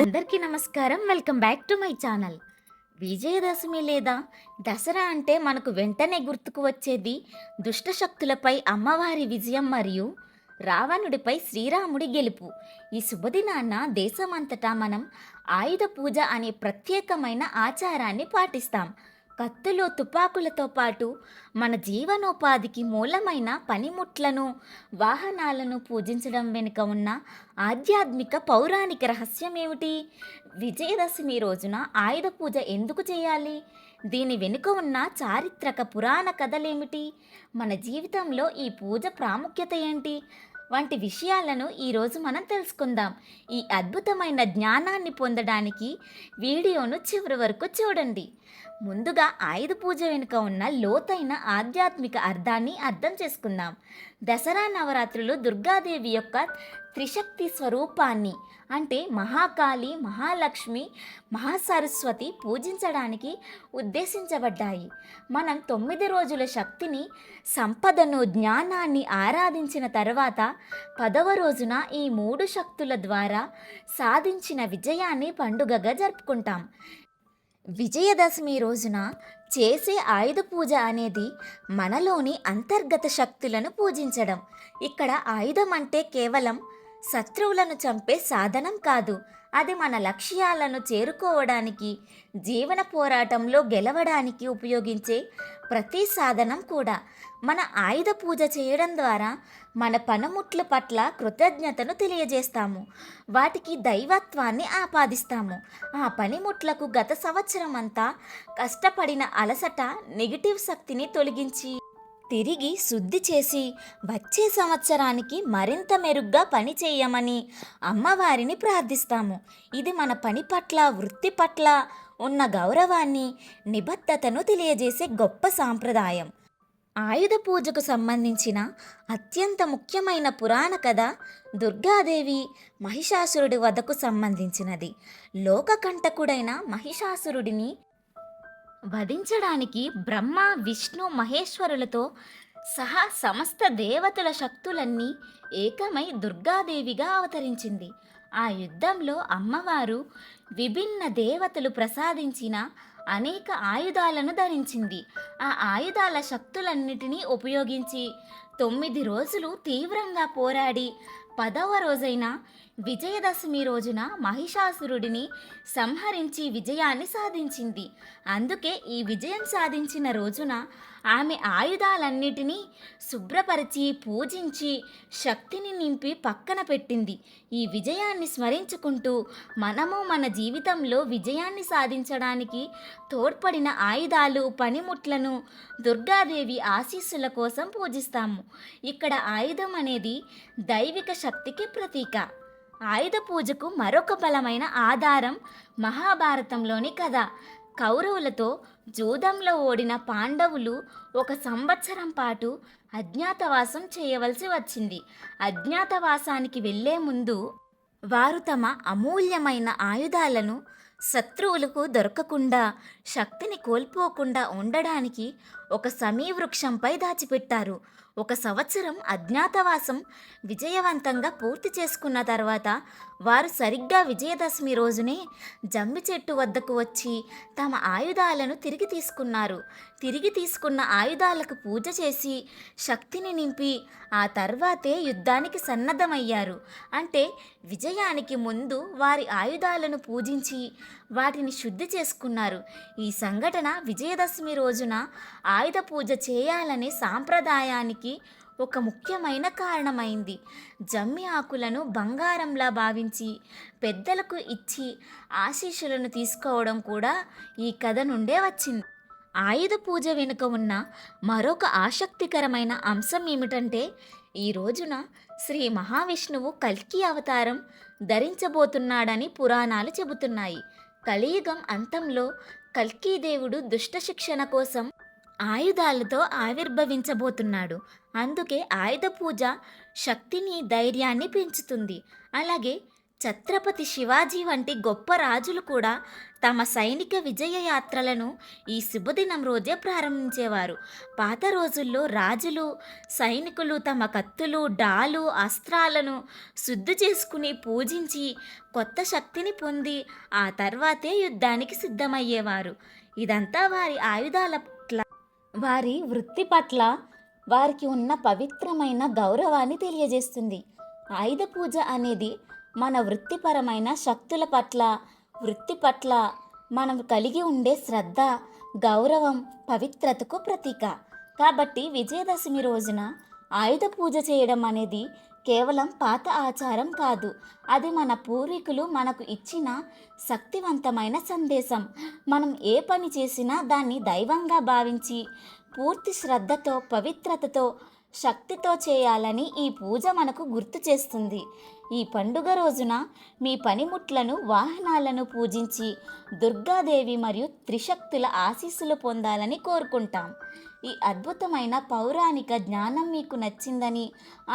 అందరికీ నమస్కారం. Welcome back to my channel. Vijayadashami లేదా దసరా అంటే మనకు వెంటనే గుర్తుకు వచ్చేది దుష్ట శక్తులపై అమ్మవారి విజయం మరియు రావణుడిపై శ్రీరాముడి గెలుపు. ఈ శుభదినాన దేశమంతటా మనం ఆయుధ పూజ అనే ప్రత్యేకమైన ఆచారాన్ని పాటిస్తాం. కత్తులు తుపాకులతో పాటు మన జీవనోపాధికి మూలమైన పనిముట్లను వాహనాలను పూజించడం వెనుక ఉన్న ఆధ్యాత్మిక పౌరాణిక రహస్యం ఏమిటి? విజయదశమి రోజున ఆయుధ పూజ ఎందుకు చేయాలి? దీని వెనుక ఉన్న చారిత్రక పురాణ కథలేమిటి? మన జీవితంలో ఈ పూజ ప్రాముఖ్యత ఏంటి? వంటి విషయాలను ఈరోజు మనం తెలుసుకుందాం. ఈ అద్భుతమైన జ్ఞానాన్ని పొందడానికి వీడియోను చివరి వరకు చూడండి. ముందుగా ఆయుధ పూజ వెనుక ఉన్న లోతైన ఆధ్యాత్మిక అర్థాన్ని అర్థం చేసుకుందాం. దసరా నవరాత్రులు దుర్గాదేవి యొక్క త్రిశక్తి స్వరూపాన్ని అంటే మహాకాళి మహాలక్ష్మి మహాసరస్వతి పూజించడానికి ఉద్దేశించబడ్డాయి. మనం తొమ్మిది రోజుల శక్తిని సంపదను జ్ఞానాన్ని ఆరాధించిన తర్వాత పదవ రోజున ఈ మూడు శక్తుల ద్వారా సాధించిన విజయాన్ని పండుగగా జరుపుకుంటాం. విజయదశమి రోజున చేసే ఆయుధ పూజ అనేది మనలోని అంతర్గత శక్తులను పూజించడం. ఇక్కడ ఆయుధం అంటే కేవలం శత్రువులను చంపే సాధనం కాదు. అది మన లక్ష్యాలను చేరుకోవడానికి జీవన పోరాటంలో గెలవడానికి ఉపయోగించే ప్రతి సాధనం కూడా. మన ఆయుధ పూజ చేయడం ద్వారా మన పనిముట్ల పట్ల కృతజ్ఞతను తెలియజేస్తాము. వాటికి దైవత్వాన్ని ఆపాదిస్తాము. ఆ పనిముట్లకు గత సంవత్సరం అంతా కష్టపడిన అలసట నెగిటివ్ శక్తిని తొలగించి తిరిగి శుద్ధి చేసి వచ్చే సంవత్సరానికి మరింత మెరుగ్గా పని చేయమని అమ్మవారిని ప్రార్థిస్తాము. ఇది మన పని పట్ల వృత్తి పట్ల ఉన్న గౌరవాన్ని నిబద్ధతను తెలియజేసే గొప్ప సాంప్రదాయం. ఆయుధ పూజకు సంబంధించిన అత్యంత ముఖ్యమైన పురాణ కథ దుర్గాదేవి మహిషాసురుడి వద్దకు సంబంధించినది. లోకకంటకుడైన మహిషాసురుడిని వధించడానికి బ్రహ్మ విష్ణు మహేశ్వరులతో సహా సమస్త దేవతల శక్తులన్నీ ఏకమై దుర్గాదేవిగా అవతరించింది. ఆ యుద్ధంలో అమ్మవారు విభిన్న దేవతలు ప్రసాదించిన అనేక ఆయుధాలను ధరించింది. ఆ ఆయుధాల శక్తులన్నిటినీ ఉపయోగించి తొమ్మిది రోజులు తీవ్రంగా పోరాడి పదవ రోజైన విజయదశమి రోజున మహిషాసురుడిని సంహరించి విజయాన్ని సాధించింది. అందుకే ఈ విజయం సాధించిన రోజున ఆమె ఆయుధాలన్నిటినీ శుభ్రపరిచి పూజించి శక్తిని నింపి పక్కన పెట్టింది. ఈ విజయాన్ని స్మరించుకుంటూ మనము మన జీవితంలో విజయాన్ని సాధించడానికి తోడ్పడిన ఆయుధాలు పనిముట్లను దుర్గాదేవి ఆశీస్సుల కోసం పూజిస్తాము. ఇక్కడ ఆయుధం అనేది దైవిక శక్తికి ప్రతీక. ఆయుధ పూజకు మరొక బలమైన ఆధారం మహాభారతంలోని కథ. కౌరవులతో జూదంలో ఓడిన పాండవులు ఒక సంవత్సరం పాటు అజ్ఞాతవాసం చేయవలసి వచ్చింది. అజ్ఞాతవాసానికి వెళ్ళే ముందు వారు తమ అమూల్యమైన ఆయుధాలను శత్రువులకు దొరకకుండా శక్తిని కోల్పోకుండా ఉండడానికి ఒక సమీవృక్షంపై దాచిపెట్టారు. ఒక సంవత్సరం అజ్ఞాతవాసం విజయవంతంగా పూర్తి చేసుకున్న తర్వాత వారు సరిగ్గా విజయదశమి రోజునే జమ్మి చెట్టు వద్దకు వచ్చి తమ ఆయుధాలను తిరిగి తీసుకున్నారు. తిరిగి తీసుకున్న ఆయుధాలకు పూజ చేసి శక్తిని నింపి ఆ తర్వాతే యుద్ధానికి సన్నద్ధమయ్యారు. అంటే విజయానికి ముందు వారి ఆయుధాలను పూజించి వాటిని శుద్ధి చేసుకున్నారు. ఈ సంఘటన విజయదశమి రోజున ఆయుధ పూజ చేయాలనే సాంప్రదాయానికి ఒక ముఖ్యమైన కారణమైంది. జమ్మి ఆకులను బంగారంలా భావించి పెద్దలకు ఇచ్చి ఆశీస్సులను తీసుకోవడం కూడా ఈ కథ నుండే వచ్చింది. ఆయుధ పూజ వెనుక ఉన్న మరొక ఆసక్తికరమైన అంశం ఏమిటంటే ఈ రోజున శ్రీ మహావిష్ణువు కల్కి అవతారం ధరించబోతున్నాడని పురాణాలు చెబుతున్నాయి. కలియుగం అంతంలో కల్కీదేవుడు దుష్ట శిక్షణ కోసం ఆయుధాలతో ఆవిర్భవించబోతున్నాడు. అందుకే ఆయుధ పూజ శక్తిని ధైర్యాన్ని పెంచుతుంది. అలాగే ఛత్రపతి శివాజీ వంటి గొప్ప రాజులు కూడా తమ సైనిక విజయ యాత్రలను ఈ శుభదినం రోజే ప్రారంభించేవారు. పాత రోజుల్లో రాజులు సైనికులు తమ కత్తులు డాలు అస్త్రాలను శుద్ధి చేసుకుని పూజించి కొత్త శక్తిని పొంది ఆ తర్వాతే యుద్ధానికి సిద్ధమయ్యేవారు. ఇదంతా వారి ఆయుధాల పట్ల వారి వృత్తి పట్ల వారికి ఉన్న పవిత్రమైన గౌరవాన్ని తెలియజేస్తుంది. ఆయుధ పూజ అనేది మన వృత్తిపరమైన శక్తుల పట్ల వృత్తి పట్ల మనం కలిగి ఉండే శ్రద్ధ గౌరవం పవిత్రతకు ప్రతీక. కాబట్టి విజయదశమి రోజున ఆయుధ పూజ చేయడం అనేది కేవలం పాత ఆచారం కాదు. అది మన పూర్వీకులు మనకు ఇచ్చిన శక్తివంతమైన సందేశం. మనం ఏ పని చేసినా దాన్ని దైవంగా భావించి పూర్తి శ్రద్ధతో పవిత్రతతో శక్తితో చేయాలని ఈ పూజ మనకు గుర్తు చేస్తుంది. ఈ పండుగ రోజున మీ పనిముట్లను వాహనాలను పూజించి దుర్గాదేవి మరియు త్రిశక్తుల ఆశీస్సులు పొందాలని కోరుకుంటాం. ఈ అద్భుతమైన పౌరాణిక జ్ఞానం మీకు నచ్చిందని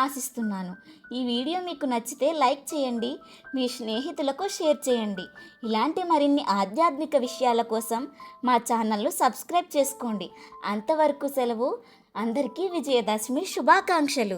ఆశిస్తున్నాను. ఈ వీడియో మీకు నచ్చితే లైక్ చేయండి మీ స్నేహితులకు షేర్ చేయండి. ఇలాంటి మరిన్ని ఆధ్యాత్మిక విషయాల కోసం మా ఛానల్ను సబ్స్క్రైబ్ చేసుకోండి. అంతవరకు సెలవు. అందరికీ విజయదశమి శుభాకాంక్షలు.